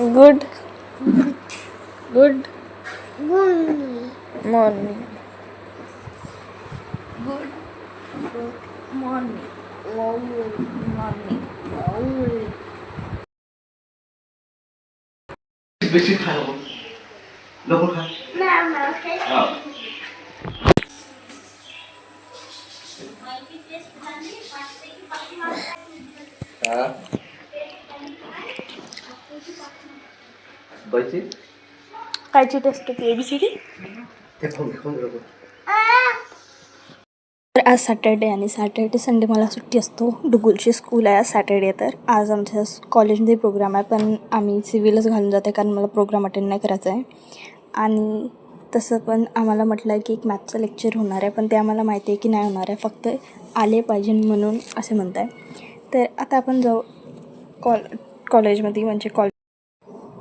Good. Good. Morning. Good. Morning. Morning bedsheet खा लवकर खा. हा. कायची टेस्ट होती? एबीसीडी. तर आज सॅटर्डे आणि सॅटर्डे संडे मला सुट्टी असतो. डुगुलची स्कूल आहे आज सॅटर्डे तर. आज आमच्या कॉलेजमध्ये प्रोग्राम आहे पण आम्ही सिव्हिलच घालून जाते कारण मला प्रोग्राम अटेंड नाही करायचा आहे आणि तसं पण आम्हाला म्हटलं आहे की एक मॅथचं लेक्चर होणार आहे पण ते आम्हाला माहिती आहे की नाही होणार आहे. फक्त आले पाहिजे म्हणून असे म्हणत आहे तर आता आपण जाऊ कॉल कॉलेजमध्ये म्हणजे कॉल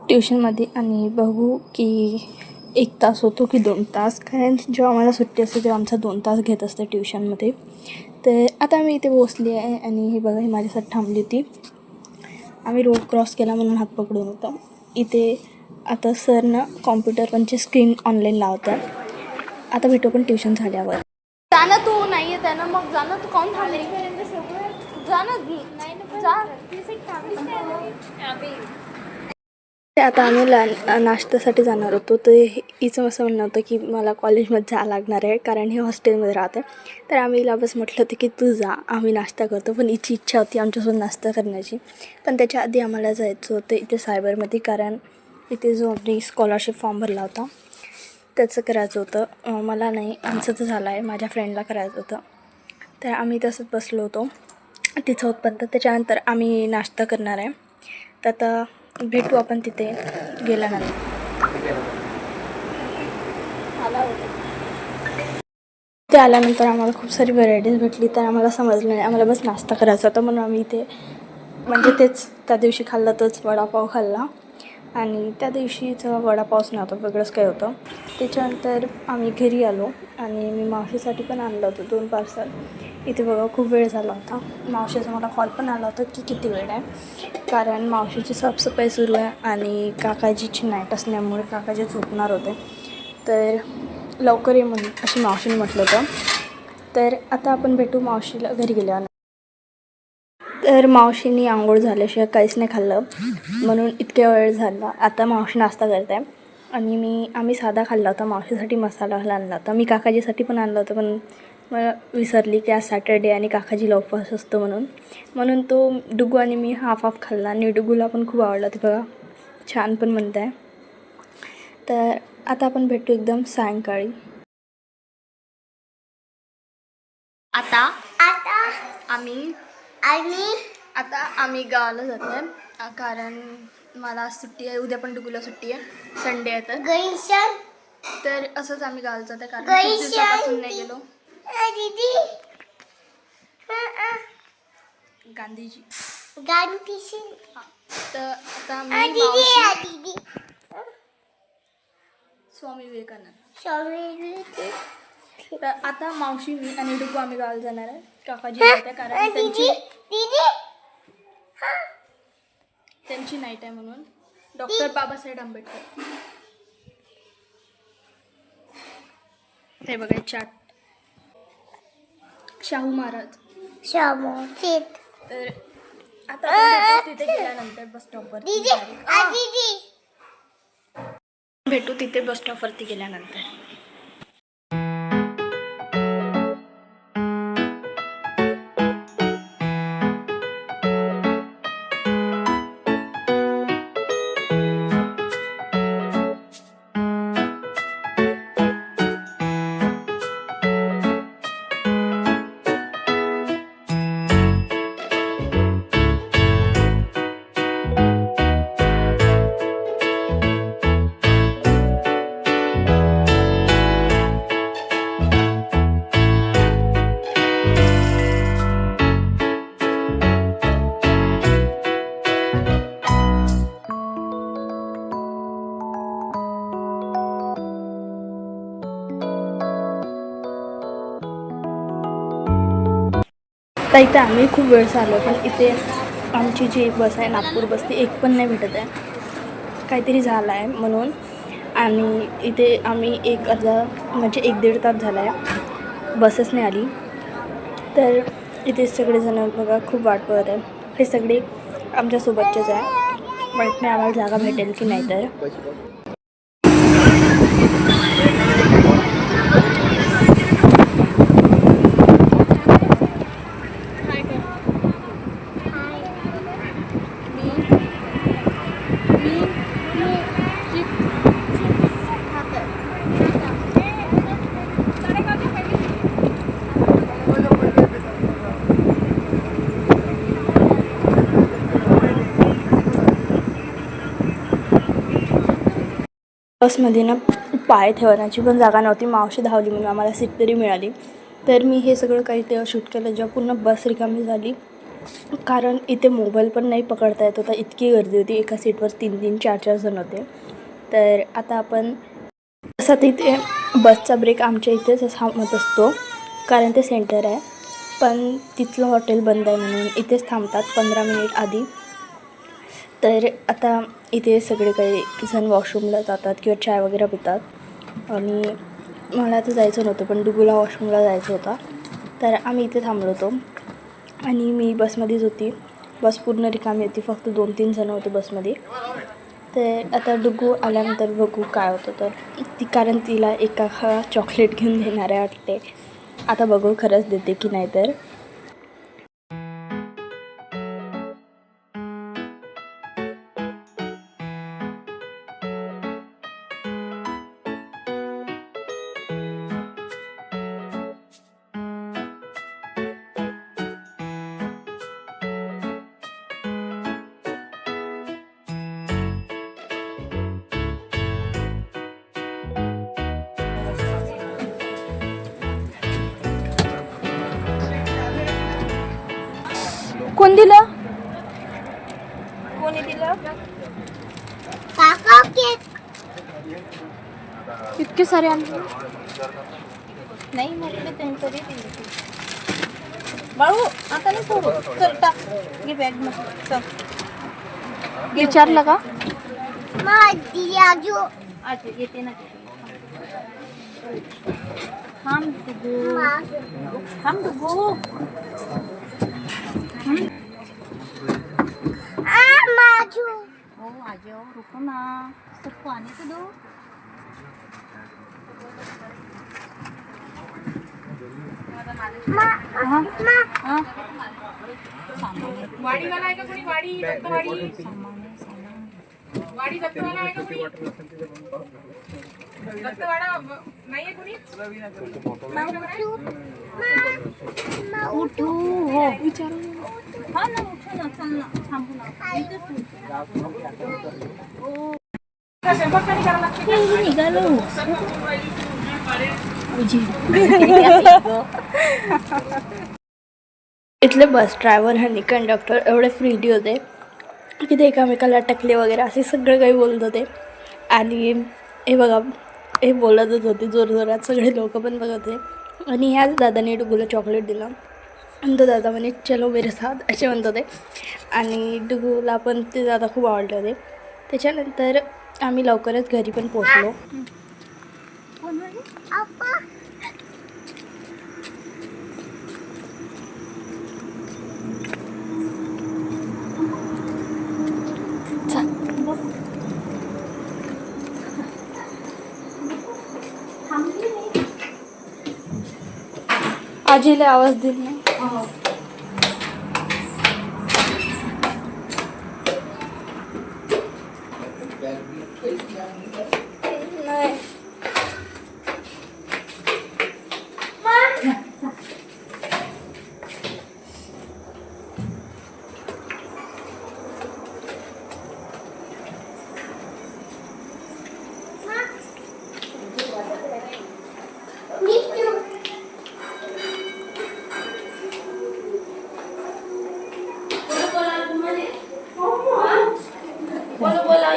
ट्युशनमध्ये आणि बघू की एक तास होतो की दोन तास. कारण जेव्हा आम्हाला सुट्टी असते तेव्हा आमचा दोन तास घेत असते ट्युशनमध्ये. तर आता मी इथे बसली आहे आणि हे बघा ही माझ्यासाठी थांबली होती. आम्ही रोड क्रॉस केला म्हणून हात पकडून होता. इथे आता सर ना कॉम्प्युटरवरची स्क्रीन ऑनलाईन लावतात आता भेटू पण ट्युशन झाल्यावर. जा ना तू नाही आहे त्यानं. मग जा ना तू कोण थांबली? जा. ना जा ते आता आम्ही ला नाश्त्यासाठी जाणार होतो. तर हिचं असं म्हणणं होतं की मला कॉलेजमध्ये जावं लागणार आहे कारण हे हॉस्टेलमध्ये राहते तर आम्ही हिला बस म्हटलं होतं की तू जा आम्ही नाश्ता करतो. पण हिची इच्छा होती आमच्यासोबत नाश्ता करण्याची. पण त्याच्या आधी आम्हाला जायचं होतं इथे सायबरमध्ये कारण इथे जो आम्ही स्कॉलरशिप फॉर्म भरला होता त्याचं करायचं होतं. मला नाही आमचं तर झालं आहे माझ्या फ्रेंडला करायचं होतं. तर आम्ही तसंच बसलो होतो तिथं होतपर्यंत. त्याच्यानंतर आम्ही नाश्ता करणार आहे. तर आता भेटू आपण तिथे गेल्यानंतर. ते आल्यानंतर आम्हाला खूप सारी व्हरायटीज भेटली तर आम्हाला समजलं नाही. आम्हाला बस नाश्ता करायचा होता म्हणून आम्ही इथे म्हणजे तेच त्या दिवशी खाल्ला तोच वडापाव खाल्ला. आणि त्या दिवशीच वडापावच नव्हता वेगळंच काही होतं. त्याच्यानंतर आम्ही घरी आलो आणि मी मावशीसाठी पण आणलं होतं दोन पार्सल इथे बघा खूप वेळ झाला होता. मावशीचा मला कॉल पण आला होता की किती वेळ आहे? कारण मावशीची साफसफाई सुरू आहे आणि काकाजीची नाईट असल्यामुळे काकाजी झोपणार होते. तर लवकर ये म्हणून अशी मावशीने म्हटलं होतं. तर आता आपण भेटू मावशीला घरी गेल्यावर. तर मावशीने आंघोळ झाल्याशिवाय काहीच नाही खाल्लं. म्हणून इतक्या वेळ झाला. आता मावशी नाश्ता करत आहे आणि मी आम्ही साधा खाल्ला होता. मावशीसाठी मसाला आणला होता. मी काकाजीसाठी पण आणला होता पण मला विसरली की आज सॅटर्डे आणि काकाजीला उपवास असतो म्हणून. म्हणून तो डुगू आणि मी हाफ हाफ खाल्ला आणि डुगूला पण खूप आवडला. ते बघा छान पण म्हणत आहे तर आता आपण भेटू एकदम सायंकाळी. आता आता आम्ही आणि आता आम्ही गावाला जातो आहे कारण मला आज सुट्टी आहे. उद्या पण डुगूला सुट्टी आहे. संडे आहे तर. असंच आम्ही गावाला जातो आहे कारण खूप दिवसापासून नाही गेलो. गांधीजी. गांधीशी तर आता मी दीदी मावशी. दीदी. स्वामी विवेकानंद. तर आता मावशी मी आणि डुगू आम्ही गावाला जाणार आहे. काकाजी आहे कारण त्यांची त्यांची नाईट आहे म्हणून. डॉक्टर बाबासाहेब आंबेडकर. हे बघा चाट शाहू महाराज. समोसित तर आता आपण भेटू तिथे गेल्यानंतर बस स्टॉपवर दीदी आ दीदी. भेटू तिथे बस स्टॉपवरती गेल्यानंतर. आता इथे आम्ही खूप वेळ चाललो पण इथे आमची जी बस आहे नागपूर बस ती एक पण नाही भेटत आहे. काहीतरी झालं आहे म्हणून. आणि इथे आम्ही एक अर्धा म्हणजे एक दीड तास झाला आहे. बसच नाही आली. तर इथे सगळेजण बघा खूप वाट बघत आहे हे सगळे आमच्यासोबतचेच आहे. माहीत नाही आम्हाला जागा भेटेल की नाही तर. बसमध्ये ना पाय ठेवण्याची पण जागा नव्हती. मावशी धावली म्हणून आम्हाला सीट तरी मिळाली. तर मी हे सगळं काही तेव्हा शूट केलं जेव्हा पूर्ण बस रिकामी झाली. कारण इथे मोबाईल पण नाही पकडता येत होता. इतकी गर्दी होती. एका सीटवर तीन तीन चार चार जण होते. तर आता आपण तसा तिथे बसचा ब्रेक आमच्या इथेच थांबत असतो. कारण ते सेंटर आहे. पण तिथलं हॉटेल बंद आहे म्हणून इथेच थांबतात. पंधरा मिनिट आधी. तर आता इथे सगळे काही जण वॉशरूमला जातात किंवा चाय वगैरे पितात. आणि मला तर जायचं नव्हतं पण डुगूला वॉशरूमला जायचं होता. तर आम्ही इथे थांबलो होतो. आणि मी बसमध्येच होती. बस पूर्ण रिकामी होती फक्त दोन तीन जणं होते बसमध्ये. तर आता डुगू आल्यानंतर बघू काय होतं तर. ती कारण तिला एका चॉकलेट घेऊन देणार आहे वाटते. आता बघू खरंच देते की नाही तर. कोण दिलं? कोणी दिलं? काका केक. इतके सारे आणले. नाही म्हटलं त्यांच्याकडे दिली बाळू आता नाही सोडू चल टाक. घे बॅग मध्ये चल. विचारलं का? माझी आजू. आज येते ना. थांब डुगू थांब डुगू आ हो आज रुको ना सबको आने तो दो मा हाँ मा हाँ सामान है वाडीवाला आहे का कोणी वाडी दत्तवाडी सामान है सामान वाडी दत्तवाला आहे का कोणी? दत्तवाडा नाहीये कोणी? मा उठू. हो हा ना उठू ना चल ना थांबू ना. इथेच उठ. स्वयंपाक पाणी करायला लागते हे निघालो. इथले बस ड्रायव्हर आणि कंडक्टर एवढे फ्रीली होते. की ते एकामेकाला टकले वगैरे असे सगळं काही बोलत होते. आणि हे बघा हे बोलतच होते जोरजोरात सगळे लोक पण बघत होते. आणि ह्याच दादाने डुगूला चॉकलेट दिलं. आणि तो दादा म्हणे चलो मेरे साथ असे म्हणत होते. आणि डुगूला पण ते दादा खूप आवडले होते. त्याच्यानंतर आम्ही लवकरच घरी पण पोचलो आपा आजीला आवाज दिला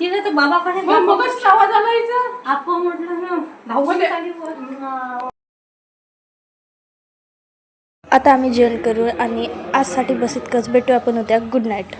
तिला तर बाबाकडे मग मगच आवाज आला हिचा. म्हटलं ना धावून चाली वर. आता आम्ही जेवण करू आणि आजसाठी बस इतकंच भेटू आपण उद्या गुड नाईट